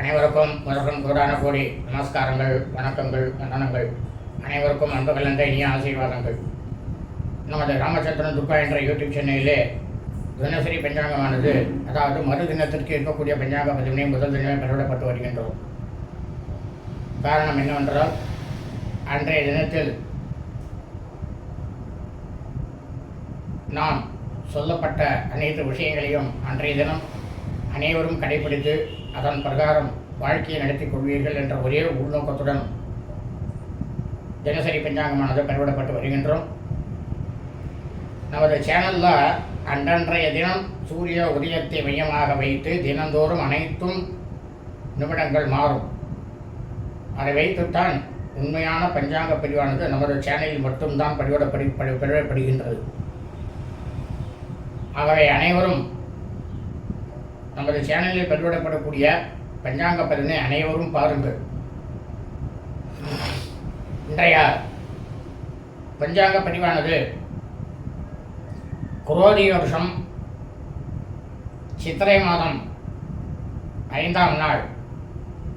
அனைவருக்கும் முதற்கும் கூடான கூடி நமஸ்காரங்கள் வணக்கங்கள் வந்தனங்கள். அனைவருக்கும் அன்பு கலந்த இனிய ஆசீர்வாதங்கள். நமது ராமச்சந்திரன் துர்கா என்ற யூடியூப் சேனலிலே தினசரி பஞ்சாங்கமானது அதாவது மறு தினத்திற்கு இருக்கக்கூடிய பஞ்சாங்க பதிவினை முதல் தினமே பெறவிடப்பட்டு வருகின்றோம். காரணம் என்னவென்றால் அன்றைய தினத்தில் நாம் சொல்லப்பட்ட அனைத்து விஷயங்களையும் அன்றைய தினம் அனைவரும் கடைபிடித்து அதன் பிரகாரம் வாழ்க்கையை நடத்திக் கொள்வீர்கள் என்ற ஒரே உள்நோக்கத்துடன் தினசரி பஞ்சாங்கமானது பெறவிடப்பட்டு வருகின்றோம். நமது சேனலில் அன்றன்றைய தினம் சூரிய உதயத்தை மையமாக வைத்து தினந்தோறும் அனைத்தும் நிமிடங்கள் மாறும். அதை வைத்துத்தான் உண்மையான பஞ்சாங்க பதிவானது நமது சேனலில் மட்டும்தான் பதிவிடப்படி படி பதிவிடப்படுகின்றது ஆகவே அனைவரும் நமது சேனலில் பதிவிடப்படக்கூடிய பஞ்சாங்க பதினை அனைவரும் பாருங்கள். இன்றைய பஞ்சாங்க பதிவானது குரோதி வருஷம் சித்திரை மாதம் ஐந்தாம் நாள்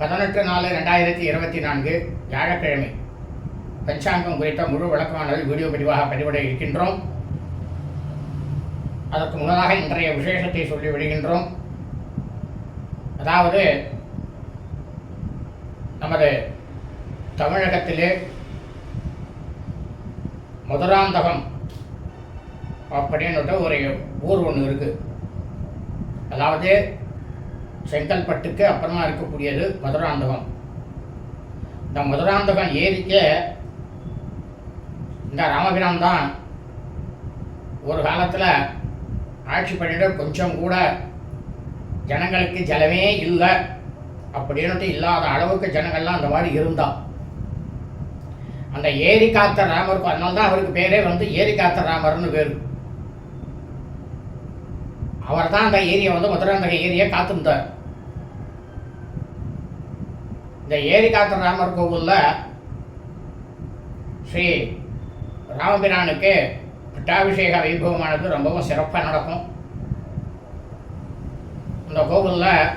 பதினெட்டு நாலு ரெண்டாயிரத்தி இருபத்தி நான்கு வியாழக்கிழமை. பஞ்சாங்கம் குறித்த முழு விளக்கமானது வீடியோ பதிவாக பதிவிட இருக்கின்றோம். அதற்கு முன்னதாக இன்றைய விசேஷத்தை சொல்லி விடுகின்றோம் அதாவது நமது தமிழகத்திலே மதுராந்தகம் அப்படின்னுட்டு ஒரு ஊர் ஒன்று இருக்குது அதாவது செங்கல்பட்டுக்கு அப்புறமா இருக்கக்கூடியது மதுராந்தகம். இந்த மதுராந்தகம் ஏரிக்கே இந்த ராமபிரான் தான் ஒரு காலத்தில் ஆட்சி பண்ணிட்டு கொஞ்சம் கூட ஜனங்களுக்கு ஜலமே இல்லை அப்படின்ட்டு இல்லாத அளவுக்கு ஜனங்கள்லாம் அந்த மாதிரி இருந்தான் அந்த ஏரி காத்த ராமருக்கு அதனால தான் அவருக்கு பேரே வந்து ஏரி காத்த ராமர்னு பேர். அவர் தான் அந்த ஏரியை வந்து மதுராந்தக ஏரியை காத்திருந்தார். இந்த ஏரி காத்த ராமர் கோவிலில் ஸ்ரீ ராமபிரானுக்கு பட்டாபிஷேக வைபவமானது ரொம்பவும் சிறப்பாக நடக்கும். இந்த கோவிலில்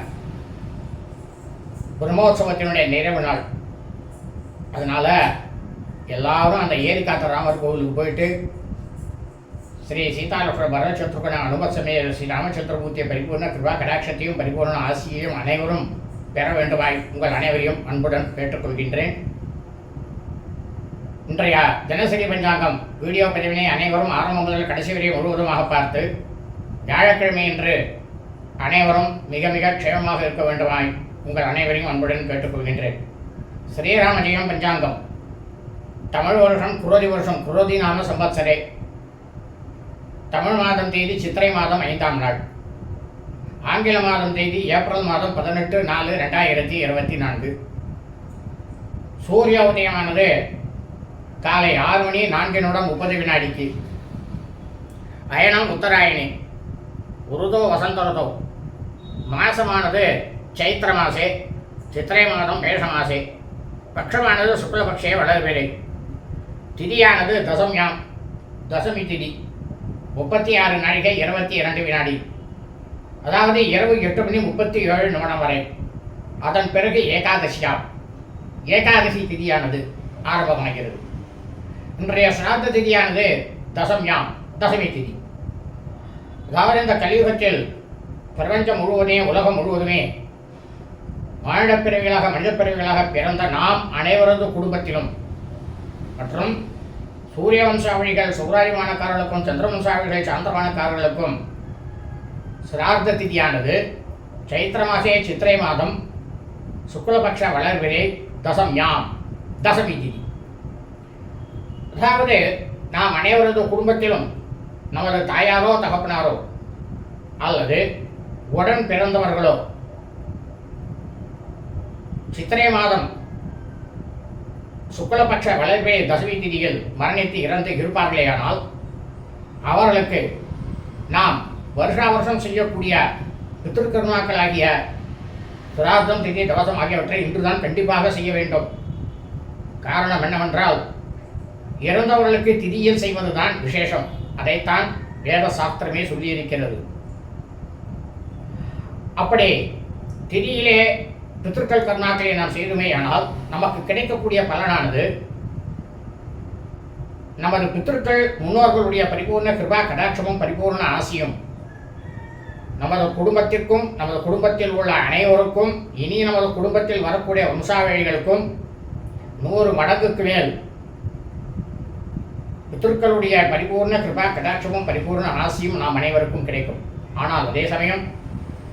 பிரம்மோற்சவத்தினுடைய நிறைவு நாள். அதனால் எல்லாரும் அந்த ஏரி காத்த ராமர் கோவிலுக்கு போயிட்டு ஸ்ரீ சீதாலக்ஷ்மண பரதசத்ருகன அனுபசமய ஸ்ரீ ராமச்சந்திரமூர்த்திய பரிபூர்ண கிருபா கடாட்சத்தையும் பரிபூர்ண ஆசியையும் அனைவரும் பெற வேண்டுமாய் உங்கள் அனைவரையும் அன்புடன் கேட்டுக்கொள்கின்றேன். இன்றைய தினசரி பஞ்சாங்கம் வீடியோ பதிவினை அனைவரும் ஆரம்பம் முதல் கடைசி வரை முழுவதுமாக பார்த்து வியாழக்கிழமை என்று அனைவரும் மிக மிக க்ஷேமமாக இருக்க வேண்டுமாய் உங்கள் அனைவரையும் அன்புடன் கேட்டுக்கொள்கின்றேன். ஸ்ரீராமஜெயம் பஞ்சாங்கம். தமிழ் வருஷம் குரோதி வருஷம் குரோதி நாம சம்பத்சரே தமிழ் மாதம் தேதி சித்திரை மாதம் ஐந்தாம் நாள். ஆங்கில மாதம் தேதி ஏப்ரல் மாதம் பதினெட்டு நாலு ரெண்டாயிரத்தி இருபத்தி நான்கு. சூரிய உதயமானது காலை ஆறு மணி நான்கு நிமிடம் முப்பது வினாடிக்கு. அயனம் உத்தராயணி. உருதோ வசந்தருதோ. மாசமானது சைத்திர மாசே சித்திரை மாதம் மேஷ மாசே பட்சமானது சுக்லபக்ஷே வளர்பிறை. திதியானது தசம்யாம் தசமி திதி. முப்பத்தி ஆறு நாழிகை இருபத்தி இரண்டு வினாடி. அதாவது இரவு எட்டு மணி முப்பத்தி ஏழு நிமிடம் வரை. அதன் பிறகு ஏகாதசியாம். ஏகாதசி திதியானது ஆரம்பமாகிறது. இன்றைய சிராத்த திதியானது தசம்யாம் தசமி திதி. அதாவது இந்த கலியுகத்தில் பிரபஞ்சம் முழுவதுமே உலகம் முழுவதுமே மானிடப் பிறவிகளாக மனிதப் பிறந்த நாம் அனைவரது குடும்பத்திலும். மற்றும் சூரிய வம்சாவளிகள் சௌராரிமானக்காரர்களுக்கும் சந்திரவம்சாவளிகள் சாந்திரமானக்காரர்களுக்கும் சிரார்த்த திதியானது. சைத்திர மாசே சித்திரை மாதம் சுக்லபக்ஷ வளர்விலே தசம்யாம் தசமி திதி. அதாவது நாம் அனைவரது குடும்பத்திலும் நமது தாயாரோ தகப்பனாரோ அல்லது உடன் பிறந்தவர்களோ? சித்திரை மாதம். சுக்லபட்ச வளர்பே தசமி திதியில் மரணித்து இறந்து இருப்பார்களேயானால் அவர்களுக்கு நாம் வருஷா வருஷம் செய்யக்கூடிய பித்திருக்கருணாக்களாகிய துராதம் திதி தவசம் ஆகியவற்றை இன்றுதான் கண்டிப்பாக செய்ய வேண்டும். காரணம் என்னவென்றால் இறந்தவர்களுக்கு திதியில் செய்வதுதான் விசேஷம். அதைத்தான் வேத சாஸ்திரமே சொல்லியிருக்கிறது. அப்படி திதியிலே பித்திருக்கள் கருணாக்களை நாம் செய்துமே ஆனால் நமக்கு கிடைக்கக்கூடிய பலனானது நமது பித்திருக்கள் முன்னோர்களுடைய பரிபூர்ண கிருபா கடாட்சமும் பரிபூர்ண ஆசியும். நமது குடும்பத்திற்கும் நமது குடும்பத்தில் உள்ள அனைவருக்கும் இனி நமது குடும்பத்தில் வரக்கூடிய வம்சாவழிகளுக்கும் நூறு மடங்குக்கு மேல் பித்திருக்களுடைய பரிபூர்ண கிருபா கடாட்சமும் பரிபூர்ண ஆசியும் நாம் அனைவருக்கும் கிடைக்கும். ஆனால் அதே சமயம்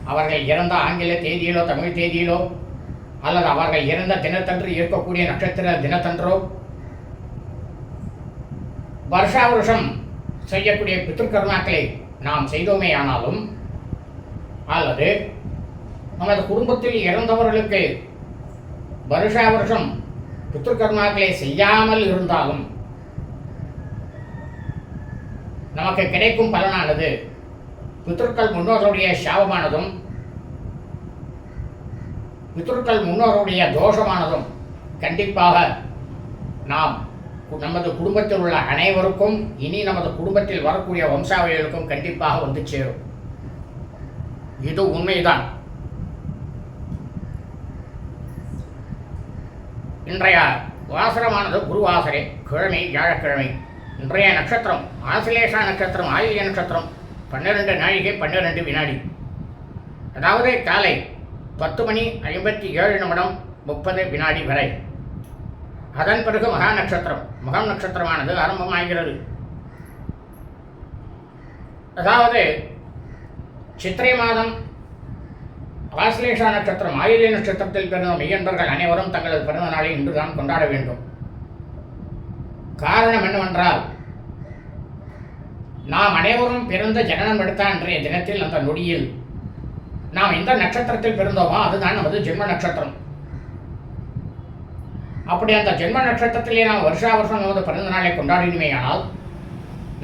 அவர்கள் இறந்த ஆங்கில தேதியிலோ தமிழ் தேதியிலோ அல்லது அவர்கள் இறந்த தினத்தன்று இருக்கக்கூடிய நட்சத்திர தினத்தன்றோ வருஷா வருஷம் செய்யக்கூடிய பித்திருக்கருணாக்களை நாம் செய்தோமே ஆனாலும் அல்லது நமது குடும்பத்தில் இறந்தவர்களுக்கு வருஷா வருஷம் பித்திருக்கர்மாக்களை செய்யாமல் இருந்தாலும் நமக்கு கிடைக்கும் பலனானது பித்திருக்கள் முன்னோர்களுடைய சாபமானதும் பித்திருக்கள் முன்னோருடைய தோஷமானதும் கண்டிப்பாக நாம் நமது குடும்பத்தில் உள்ள அனைவருக்கும் இனி நமது குடும்பத்தில் வரக்கூடிய வம்சாவளிகளுக்கும் கண்டிப்பாக வந்து சேரும். இது உண்மைதான். இன்றைய வாசரமானது குருவாசரே கிழமை வியாழக்கிழமை. இன்றைய நட்சத்திரம் ஆசிலேஷா நட்சத்திரம் ஆயுள்ய நட்சத்திரம். பன்னிரெண்டு நாழிகை பன்னிரெண்டு வினாடி. அதாவது காலை பத்து மணி ஐம்பத்தி ஏழு நிமிடம் முப்பது வினாடி வரை. அதன் பிறகு மகா நட்சத்திரம். முகம் நட்சத்திரமானது ஆரம்பமாகிறது. அதாவது சித்திரை மாதம் ஆசிலேஷா நட்சத்திரம் ஆயுத நட்சத்திரத்தில் பிறந்த மெய்யன்பர்கள் அனைவரும் தங்களது பிறந்த நாளை இன்றுதான் கொண்டாட வேண்டும். காரணம் என்னவென்றால் நாம் அனைவரும் பிறந்த ஜனனம் எடுத்த அன்றைய தினத்தில் அந்த நொடியில் நாம் எந்த நட்சத்திரத்தில் பிறந்தோமோ அதுதான் நமது ஜென்ம நட்சத்திரம். அப்படி அந்த ஜென்ம நட்சத்திரத்திலே நாம் வருஷா வருஷம் நமது பிறந்த நாளை கொண்டாடினுமேயானால்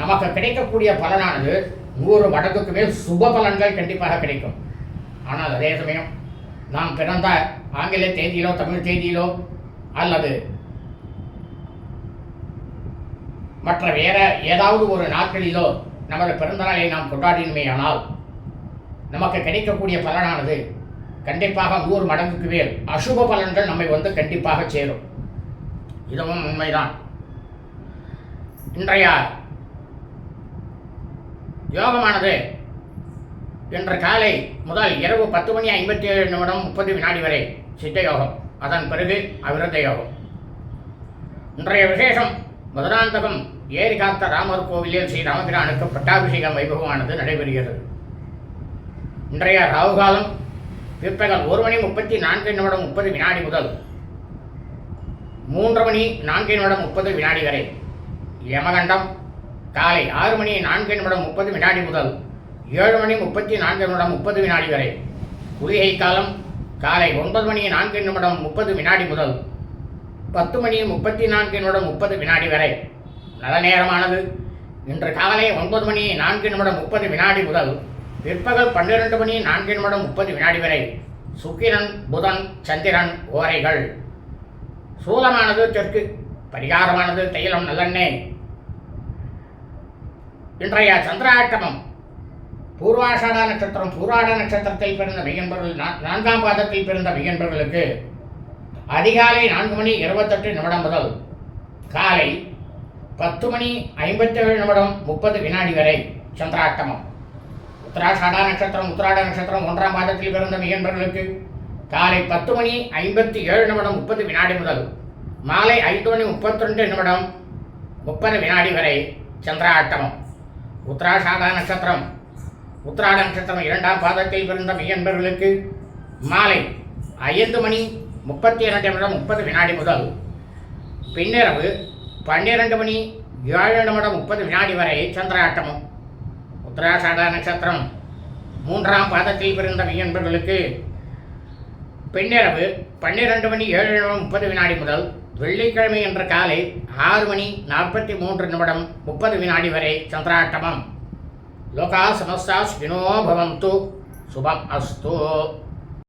நமக்கு கிடைக்கக்கூடிய பலனானது நூறு மடங்குக்கு மேல் சுப பலன்கள் கண்டிப்பாக கிடைக்கும். ஆனால் அதே சமயம் நாம் பிறந்த ஆங்கில தேதியிலோ தமிழ் தேதியிலோ அல்லது மற்ற வேற ஏதாவது ஒரு நாட்களிலோ நமது பிறந்தநாளை நாம் கொண்டாடினுமேயானால் நமக்கு கிடைக்கக்கூடிய பலனானது கண்டிப்பாக நூறு மடங்குக்கு மேல் அசுப பலன்கள் நம்மை வந்து கண்டிப்பாக சேரும். இதுவும் உண்மைதான். இன்றைய யோகமானது இன்று காலை முதல் இரவு பத்து மணி ஐம்பத்தி ஏழு நிமிடம் முப்பது வினாடி வரை சித்த யோகம் அதன் பிறகு அவிரத யோகம். இன்றைய விசேஷம் மதுராந்தகம் ஏரி காத்த ராமர் கோவிலில் ஸ்ரீ ராமபிரானுக்கு பட்டாபிஷேகம் வைபவமானது நடைபெறுகிறது. இன்றைய ராகுகாலம் பிற்பகல் ஒரு மணி முப்பத்தி நான்கு நிமிடம் முப்பது வினாடி முதல் மூன்று மணி நான்கு நிமிடம் முப்பது வினாடி வரை. யமகண்டம் காலை ஆறு மணி நான்கு நிமிடம் முப்பது வினாடி முதல் ஏழு மணி முப்பத்தி நான்கு நிமிடம் முப்பது வினாடி வரை. குளிகை காலம் காலை ஒன்பது மணி நான்கு நிமிடம் முப்பது வினாடி முதல் பத்து மணி முப்பத்தி நான்கு நிமிடம் முப்பது வினாடி வரை. நல்ல நேரமானது. இன்று காலை ஒன்பது மணி நான்கு நிமிடம் முப்பது வினாடி முதல் பிற்பகல் பன்னிரண்டு மணி நான்கு நிமிடம் முப்பது வினாடி வரை. சுக்கிரன் புதன் சந்திரன் ஓரைகள். சூலமானது தெற்கு பரிகாரமானது தைலம் நல்லெண்ணெய். இன்றைய சந்திராட்டமம் பூர்வாஷாட நட்சத்திரம் பூராட நட்சத்திரத்தில் பிறந்த மெய்யன்பர்கள் நான்காம் பாதத்தில் பிறந்த மெய்யன்பர்களுக்கு அதிகாலை நான்கு மணி இருபத்தெட்டு நிமிடம் முதல் காலை பத்து மணி ஐம்பத்தேழு நிமிடம் முப்பது வினாடி வரை சந்திராட்டமம் உத்தராஷாடா நட்சத்திரம் உத்திராட நட்சத்திரம் ஒன்றாம் மாதத்தில் பிறந்த மெய்யன்பர்களுக்கு காலை பத்து மணி ஐம்பத்தி ஏழு நிமிடம் முப்பது வினாடி முதல் மாலை ஐந்து மணி முப்பத்தி நிமிடம் முப்பது வினாடி வரை சந்திராட்டமம் உத்தராஷாடா நட்சத்திரம் உத்திராட நட்சத்திரம் இரண்டாம் பாதத்தில் பிறந்த மிகன்பர்களுக்கு மாலை ஐந்து மணி முப்பத்தி இரண்டு நிமிடம் முப்பது வினாடி முதல் பின்னிரவு பன்னிரண்டு மணி ஏழு நிமிடம் முப்பது வினாடி வரை சந்திராட்டமும் உத்தராஷாட நட்சத்திரம் மூன்றாம் பாதத்தில் பிறந்த வியன்பர்களுக்கு பின்னிரவு பன்னிரண்டு மணி ஏழு நிமிடம் முப்பது வினாடி முதல் வெள்ளிக்கிழமை என்ற காலை ஆறு மணி நாற்பத்தி மூன்று நிமிடம் முப்பது வினாடி வரை சந்திராட்டமம். லோகா சமஸ்தாஸ் வினோபவம் பவந்து சுபம் அஸ்து.